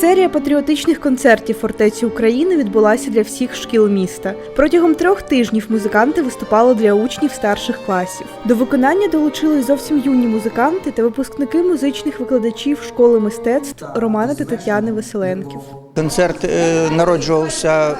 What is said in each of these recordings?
Серія патріотичних концертів фортеці України відбулася для всіх шкіл міста. Протягом трьох тижнів музиканти виступали для учнів старших класів. До виконання долучились зовсім юні музиканти та випускники музичних викладачів школи мистецтв Романа та Тетяни Веселенків. Концерт е, народжувався е,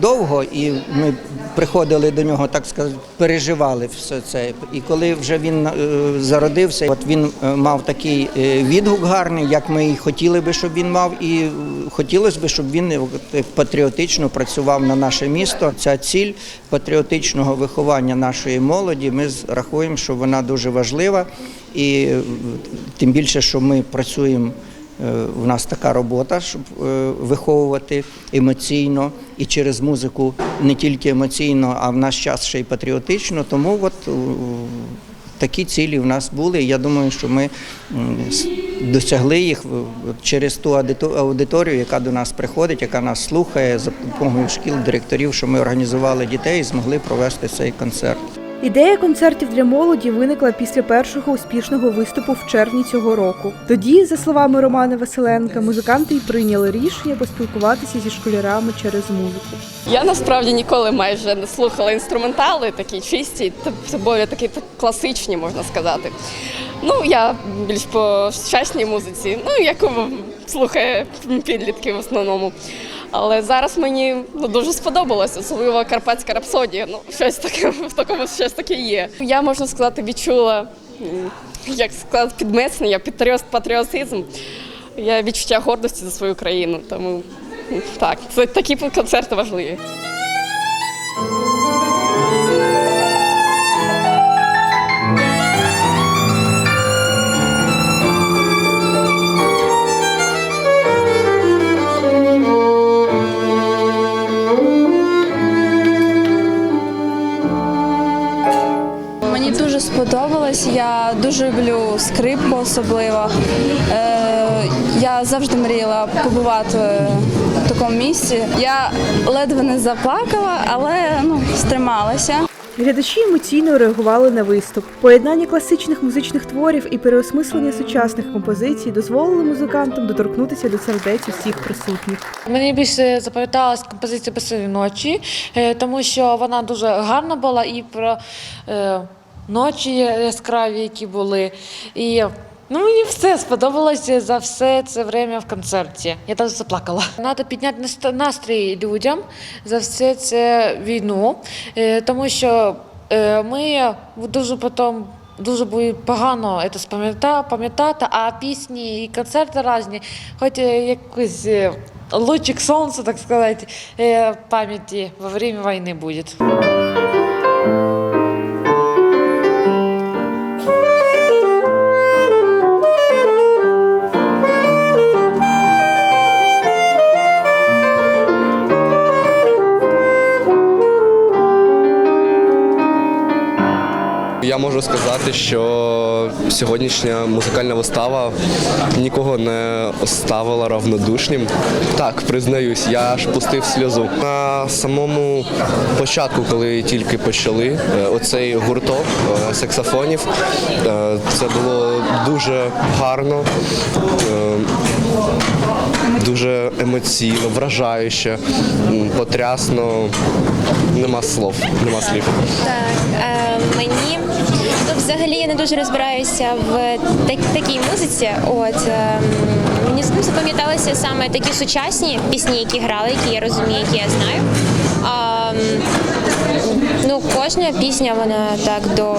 довго, і ми приходили до нього, так сказати, переживали все це. І коли вже він е, зародився, от він мав такий відгук гарний, як ми і хотіли би, щоб він мав, і хотілося б, щоб він от, патріотично працював на наше місто. Ця ціль патріотичного виховання нашої молоді. Ми рахуємо, що вона дуже важлива, і тим більше, що ми працюємо. Е, У нас така робота, щоб е, виховувати емоційно і через музику не тільки емоційно, а в наш час ще й патріотично. Тому от такі цілі в нас були. Я думаю, що ми досягли їх через ту аудито- аудиторію, яка до нас приходить, яка нас слухає за допомогою шкіл, директорів, що ми організували дітей і змогли провести цей концерт. Ідея концертів для молоді виникла після першого успішного виступу в червні цього року. Тоді, за словами Романа Василенка, музиканти й прийняли рішення поспілкуватися зі школярами через музику. Я насправді ніколи майже не слухала інструментали, такі чисті, более такі класичні, можна сказати. Ну, я більш по сучасній музиці, ну, яку слухає підлітки в основному. Але зараз мені ну, дуже сподобалось, особливо карпатська рапсодія. Ну, щось таке в такому щось таке є. Я можна сказати, відчула, як сказати, підмецнення, патріот- патріотизм. Я відчуття гордості за свою країну. Тому так, це такі концерти важливі. Скрипку особливо. Е, я завжди мріяла побувати в такому місці. Я ледве не заплакала, але ну, стрималася. Глядачі емоційно реагували на виступ. Поєднання класичних музичних творів і переосмислення сучасних композицій дозволили музикантам доторкнутися до сердець усіх присутніх. Мені більше запам'яталась композиція «Безсонні ночі, е, тому що вона дуже гарна була і про е, ночі яскраві, які були. І ну, мені все сподобалося за все це время в концерті. Я навіть заплакала. Треба підняти наст- настрій людям за все це війну, е, тому що е, ми дуже потім. Дуже буде погано це пам'ятати, а пісні і концерти різні, хоч е, якийсь лучик сонця, так сказати, пам'яті во время війни буде. Я можу сказати, що сьогоднішня музикальна вистава нікого не оставила равнодушнім. Так, признаюсь, я аж пустив сльозу. На самому початку, коли тільки почали, е, оцей гурток е, саксофонів, е, це було дуже гарно. Дуже емоційно, вражаюче, потрясно. Нема слов, нема слів. Так, мені ну, взагалі я не дуже розбираюся в так, такій музиці. От е, мені ну, запам'яталися саме такі сучасні пісні, які грали, які я розумію, які я знаю. А, ну, кожна пісня, вона так до,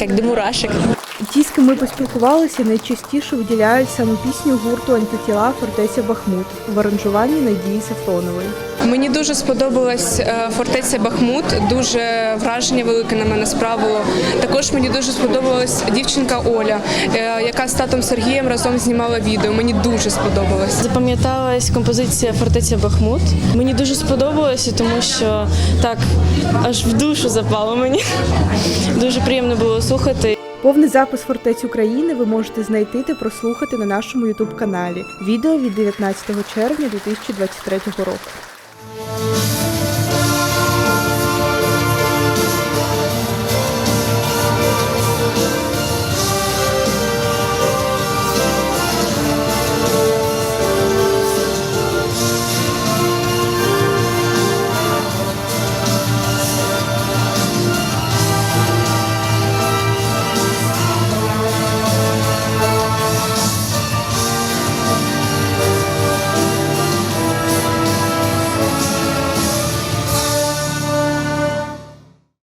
як до мурашек. Ті, з ким ми поспілкувалися, найчастіше виділяють саме пісню гурту антитіла фортеця Бахмут в аранжуванні Надії Сафронової. Мені дуже сподобалась е, фортеця Бахмут. Дуже враження велике на мене справило. Також мені дуже сподобалась дівчинка Оля, е, яка з татом Сергієм разом знімала відео. Мені дуже сподобалось. Запам'яталась композиція Фортеця Бахмут. Мені дуже сподобалося, тому що так аж в душу запало мені. Дуже приємно було слухати. Повний запис фортець України ви можете знайти та прослухати на нашому ютуб каналі. Відео від 19 червня 2023 року.